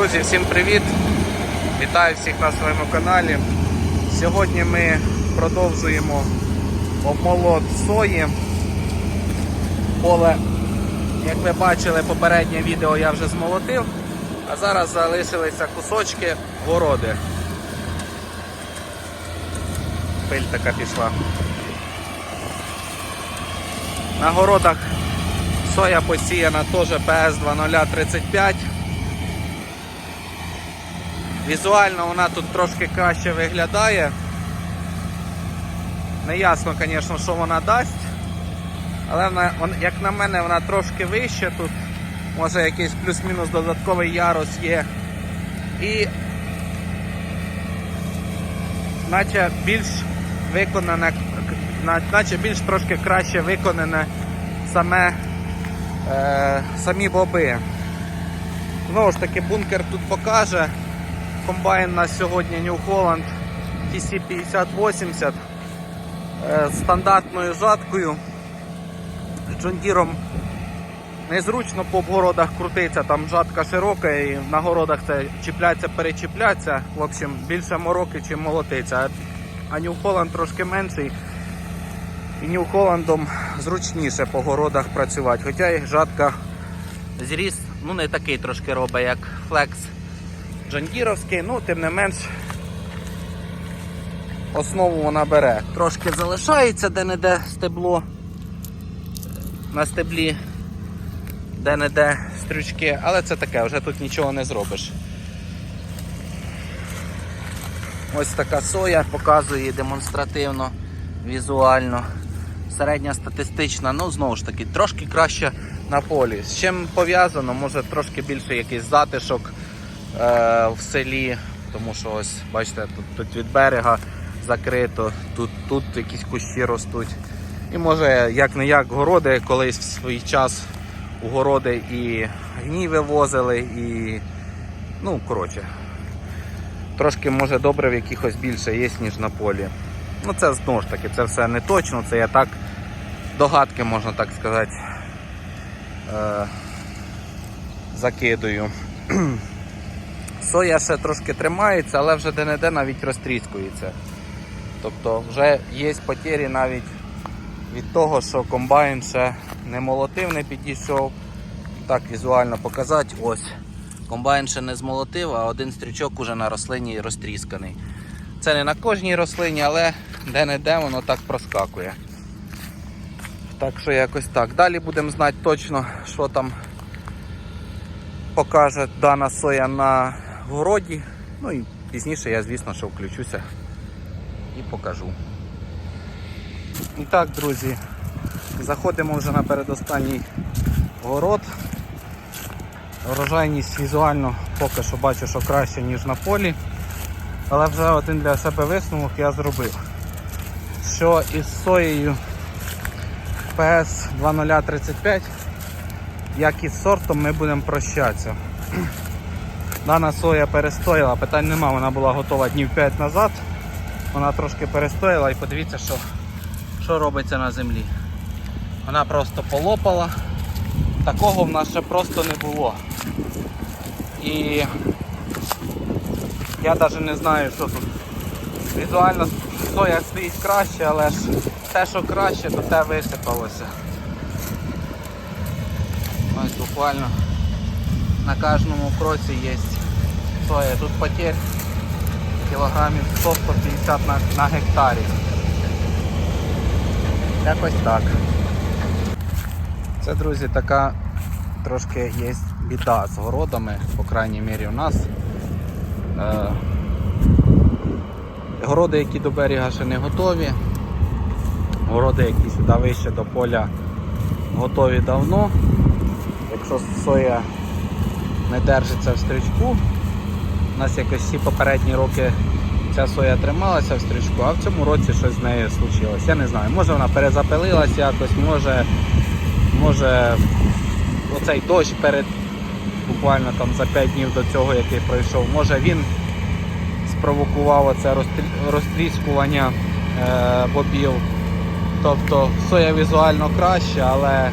Друзі, всім привіт! Вітаю всіх на своєму каналі. Сьогодні ми продовжуємо обмолот сої. Поле, як ви бачили, попереднє відео я вже змолотив, а зараз залишилися кусочки городи. Пиль така пішла. На городах соя посіяна теж ПС 2035. Візуально вона тут трошки краще виглядає. Не ясно, звісно, що вона дасть. Але вона, як на мене, вона трошки вища тут. Може якийсь плюс-мінус додатковий ярус є. І наче більш виконане, наче більш трошки краще виконане саме, е, самі боби. Знову ж таки, бункер тут покаже. Комбайн на сьогодні New Holland TC5080 е, стандартною жаткою. Джондіром незручно по обгородах крутиться, там жатка широка і на городах це чіпляться, перечіпляться. В общем, більше мороки, чим молотиться. А New Holland трошки менший. І New Holland зручніше по городах працювати. Хоча і жатка зріс, ну не такий трошки робить, як Flex Джондіровський, ну тим не менш основу вона бере. Трошки залишається де-не-де стебло. На стеблі де-не-де стрючки, але це таке, вже тут нічого не зробиш. Ось така соя показує демонстративно, візуально. Середня статистична, ну знову ж таки, трошки краще на полі. З чим пов'язано, може трошки більше якийсь затишок в селі, тому що ось, бачите, тут, тут від берега закрито, тут, тут якісь кущі ростуть. І може як не як городи, колись в свій час у городи і гній вивозили, і ну, коротше, трошки може добре в якихось більше є, ніж на полі. Ну це знову ж таки, це все не точно, це я так догадки, можна так сказати, е, закидую. Соя ще трошки тримається, але вже де-не-де навіть розтріскується. Тобто вже є потері навіть від того, що комбайн ще не молотив, не підійшов. Так візуально показати, ось. Комбайн ще не змолотив, а один стрічок уже на рослині розтрісканий. Це не на кожній рослині, але де-не-де воно так проскакує. Так що якось так. Далі будемо знати точно, що там покаже дана соя на городі. Ну і пізніше я, звісно, що включуся і покажу. І так, друзі, заходимо вже на передостанній город. Урожайність візуально поки що бачу, що краще, ніж на полі. Але вже один для себе висновок я зробив. Що із соєю PS 2035, як із сортом, ми будемо прощатися. Дана соя перестояла, питань нема, вона була готова днів 5 назад. Вона трошки перестояла і подивіться, що, що робиться на землі. Вона просто полопала. Такого в нас ще просто не було. І я навіть не знаю, що тут. Візуально соя стоїть краще, але ж те, що краще, то те висипалося. Ось буквально на кожному кроці є соя. Тут потерь кілограмів 100-150 на, на гектарі. Якось так. Це, друзі, така трошки є біда з городами, по крайній мірі у нас. Е, Городи, які до берега ще не готові. Городи, які сюди вище до поля готові давно. Якщо соя не держиться в стрічку, у нас якось всі попередні роки ця соя трималася в стрічку, а в цьому році щось з нею случилось. Я не знаю, може вона перезапилилась якось, може, може оцей дощ перед буквально там за 5 днів до цього, який пройшов, може він спровокував оце розтріскування е, бобів. Тобто соя візуально краще, але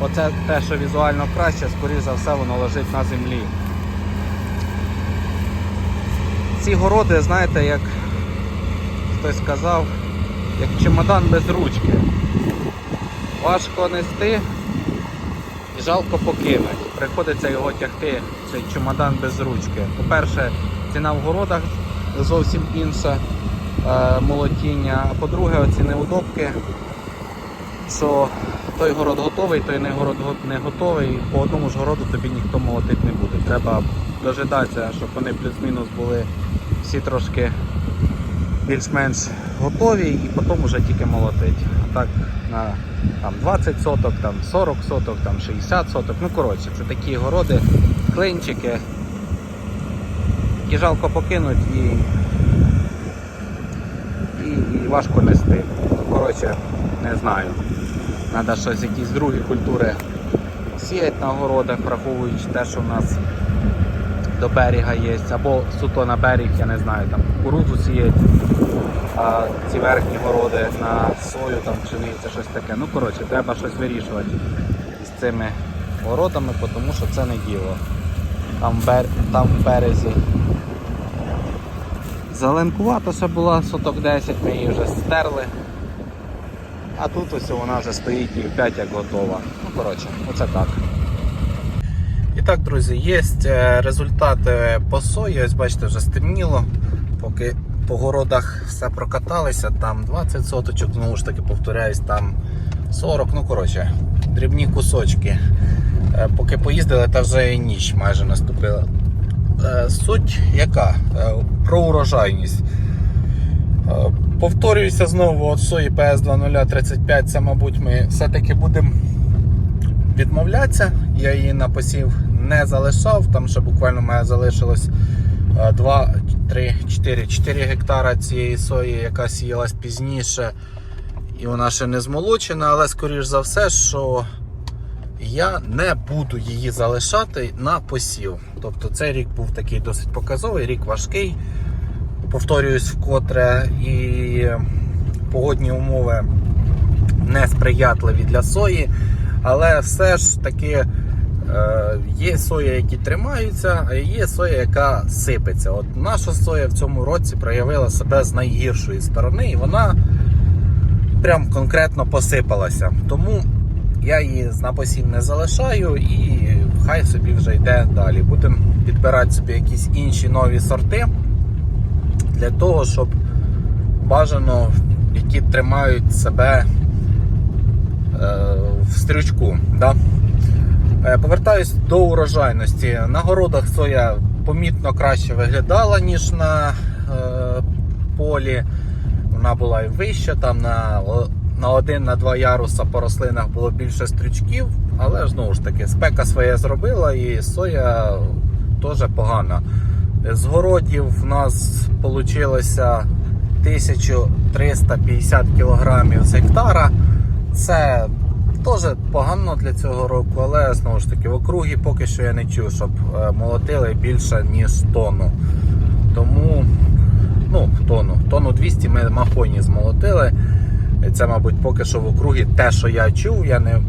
оце те, що візуально краще, скоріш за все, воно лежить на землі. ці городи, знаєте, як хтось сказав, як чемодан без ручки. Важко нести і жалко покинуть. Приходиться його тягти, цей чемодан без ручки. По-перше, ціна в городах зовсім інша е, молотіння. А по-друге, оці неудобки, що той город готовий, той не город не готовий. По одному ж городу тобі ніхто молотити не буде. Треба дожидатися, щоб вони плюс-мінус були всі трошки більш-менш готові і потім вже тільки молотить. А так на там, 20 соток, там, 40 соток, там, 60 соток. Ну коротше, це такі городи, клинчики. Які жалко покинуть і, і, і важко нести. Ну, коротше, не знаю. Треба щось, якісь другі культури сіяти на городах, враховуючи те, що в нас до берега є, або суто на берег, я не знаю, там кукурудзу сіять, а ці верхні городи на сою, там пшениця, щось таке. Ну, коротше, треба щось вирішувати з цими городами, тому що це не діло. Там, бер... там в березі. Зеленкувата ще була соток 10, ми її вже стерли. А тут ось вона вже стоїть і в 5 як готова. Ну, коротше, оце так. І так, друзі, є е, результати по сої. Ось бачите, вже стемніло. Поки по городах все прокаталися, там 20 соточок, знову ж таки повторяюсь, там 40, ну коротше, дрібні кусочки. Е, Поки поїздили, та вже і ніч майже наступила. Е, Суть яка? Про урожайність. Повторююся знову, от сої PS 2035, це, мабуть, ми все-таки будемо відмовлятися. Я її на посів не залишав. Там ще буквально має залишилось 2, 3, 4, 4 гектара цієї сої, яка сіялась пізніше. І вона ще не змолочена, але скоріш за все, що я не буду її залишати на посів. Тобто цей рік був такий досить показовий, рік важкий. Повторююсь вкотре, і погодні умови несприятливі для сої, але все ж таки е, є соя, які тримаються, а є соя, яка сипеться. От наша соя в цьому році проявила себе з найгіршої сторони, і вона прям конкретно посипалася. Тому я її на посів не залишаю і хай собі вже йде далі. Будемо підбирати собі якісь інші нові сорти для того, щоб бажано, які тримають себе е, в стрючку. Да? Е, Повертаюсь до урожайності. На городах соя помітно краще виглядала, ніж на е, полі. Вона була і вища, там на, на один, на два яруса по рослинах було більше стрючків, але знову ж таки спека своє зробила і соя теж погана. З городів в нас вийшло 1350 кг з гектара. Це теж погано для цього року, але знову ж таки в округі поки що я не чув, щоб е, молотили більше ніж тонну. Тому ну, тонну, тонну 200 ми махоні змолотили. Це, мабуть, поки що в округі те, що я чув, я не.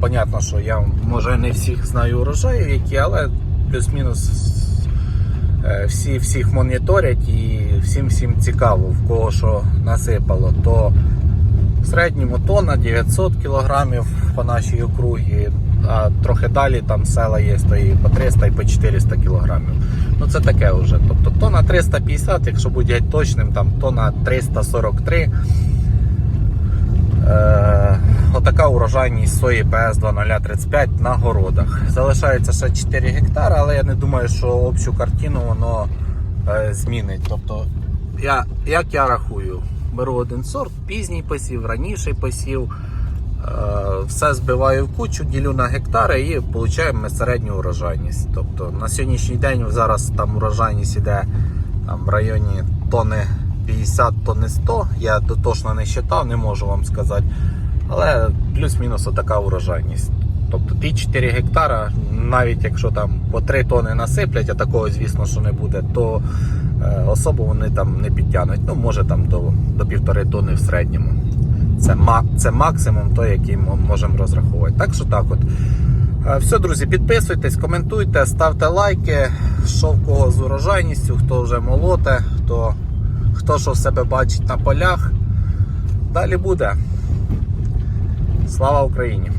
Понятно, що я може не всіх знаю урожаїв, які, але плюс-мінус всі всіх моніторять і всім всім цікаво, в кого що насипало. То в середньому тонна 900 кг по нашій округі, а трохи далі там села є, то і по 300 і по 400 кг. Ну це таке вже. Тобто тонна 350, якщо бути точним, там тонна 343. Е, отака урожайність сої ПС 2035 на городах. Залишається ще 4 гектари, але я не думаю, що общу картину воно е, змінить. Тобто, я, як я рахую, беру один сорт, пізній посів, раніший посів, е, все збиваю в кучу, ділю на гектари і отримуємо середню урожайність. Тобто на сьогоднішній день зараз там урожайність іде там, в районі тони 50 тонни 100. Я дотошно не вважав, не можу вам сказати. Але плюс-мінус така урожайність. Тобто ті 4 гектара, навіть якщо там по 3 тони насиплять, а такого, звісно, що не буде, то е, особо вони там не підтягнуть. Ну, може там до, до півтори тони в середньому. Це, це максимум той, який ми можемо розраховувати. Так що так от. Е, Все, друзі, підписуйтесь, коментуйте, ставте лайки, що в кого з урожайністю, хто вже молоте, хто, хто що в себе бачить на полях. Далі буде. Слава Україні!